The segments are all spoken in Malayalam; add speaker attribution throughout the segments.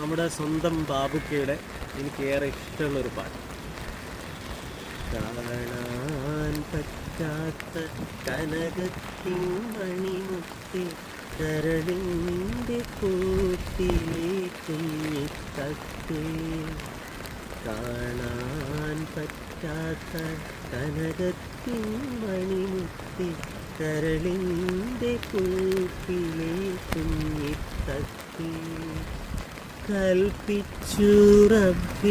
Speaker 1: നമ്മുടെ സ്വന്തം ബാബുക്കയുടെ എനിക്കേറെ ഇഷ്ടമുള്ളൊരു പാട്ട്. കാണാൻ പറ്റാത്ത കനകത്തിൻ മണിമുത്തി കരളിന്റെ കൂട്ടിലെ കുഞ്ഞിത്തത്തേ കാണാൻ പറ്റാത്ത കനകത്തിൻ മണിമുത്തി കരളിന്റെ കൂട്ടിലെ കുഞ്ഞിത്തത്തേ കൽപ്പിച്ചു റബ്ബിനിക്കേകിയ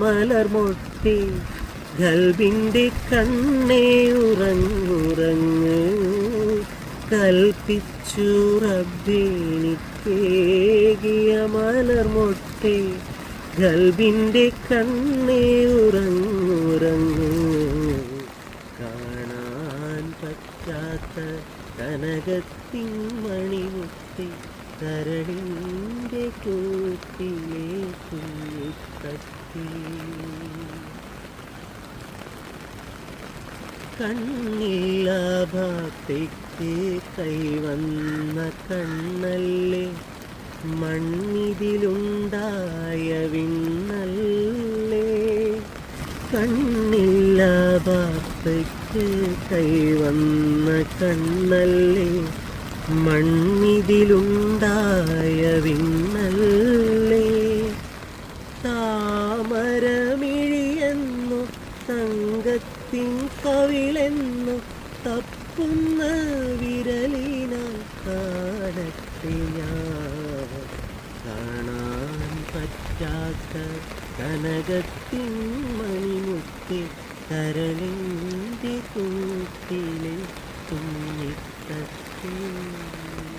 Speaker 1: മലർമൊട്ടി ഗൽബിന്റെ കണ്ണേ ഉറങ്ങുറങ്ങ് കൽപ്പിച്ചു റബ്ബിനിക്കേകിയ മലർമൊട്ടി ഗൽബിന്റെ കണ്ണേ ഉറങ്ങുറങ്ങ് കാണാൻ പറ്റാത്ത കനകത്തിൻ മണിമുത്തി കരടിന്റെ കൂട്ടിലേക്ക് കുഞ്ഞിത്തത്തി കണ്ണില്ല ഭക്തിക്ക് കൈവന്ന കണ്ണല്ലേ? മണ്ണിതിലുണ്ടായ വിണ്ണല്ലേ? കണ്ണില്ല ഭക്തിക്ക് കൈവന്ന കണ്ണല്ലേ? മണ്ണിതിലുണ്ടായ വിണ്ണല്ലേ താമരമിഴിയെന്നു തങ്കത്തിൻ കവിളെന്നു തപ്പുന്ന വിരലിനാൽ കാണട്ടെ ഞാൻ. കാണാൻ പറ്റാത്ത കനകത്തിൻ മണിമുത്തി കരളിന്റെ കൂട്ടിലെ Thank you.